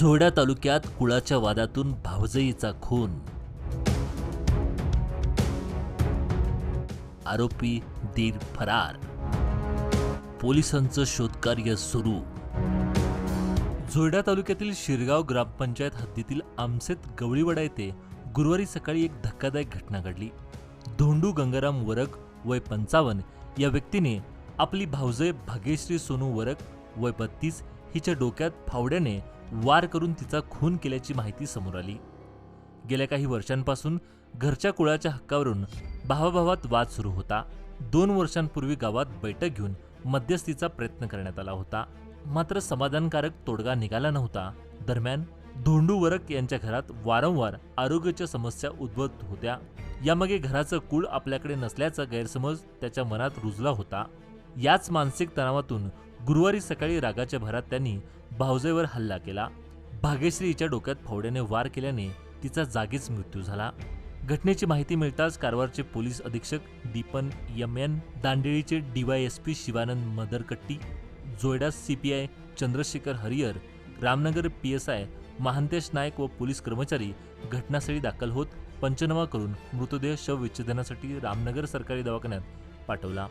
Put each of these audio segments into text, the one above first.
झोडा तालुक्यात कुळाच्या वादातून भावजईचा खून. आरोपी दीर फरार. पोलिसांचं शोधकार्य सुरू. झोयडा तालुक्यातील शिरगाव ग्रामपंचायत हद्दीतील आमसेत गवळीवडा येथे गुरुवारी सकाळी एक धक्कादायक घटना घडली. धोंडू गंगाराम वरक वय पंचावन्न या व्यक्तीने आपली भावजय भाग्यश्री सोनू वरक वय बत्तीस हिच्या डोक्यात फावड्याने वार करून तिचा खून केल्याची माहिती समोर आली. गेल्या काही वर्षांपासून घरच्या कुळाच्या हक्कावरून भावाभावात वाद सुरू होता. दोन वर्षांपूर्वी गावात बैठक घेऊन मध्यस्थीचा प्रयत्न करण्यात आला होता. मात्र समाधानकारक तोडगा निघाला नव्हता. दरम्यान धोंडू वरक यांच्या घरात वारंवार आरोग्याच्या समस्या उद्भवत होत्या. यामागे घराचं कुळ आपल्याकडे नसल्याचा गैरसमज त्याच्या मनात रुजला होता. याच मानसिक तणावातून गुरुवारी सकाळी रागाच्या भरात त्यांनी भावजेवर हल्ला केला. भाग्यश्री हिच्या डोक्यात फावड्याने वार केल्याने तिचा जागीच मृत्यू झाला. घटनेची माहिती मिळताच कारवारचे पोलीस अधीक्षक Deepan M N दांडेळीचे DYSP Shivanand Madarkatti Joida CPI Chandrashekhar Hariyar Ramnagar P S I Mahantesh Nayak व पोलीस कर्मचारी घटनास्थळी दाखल होत पंचनामा करून मृतदेह शवविच्छेदनासाठी रामनगर सरकारी दवाखान्यात पाठवला.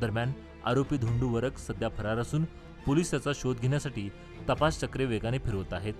दरम्यान आरोपी धोंडू वरक सध्या फरार असून पोलीस त्याचा शोध घेण्यासाठी तपास चक्रे वेगाने फिरवत आहेत.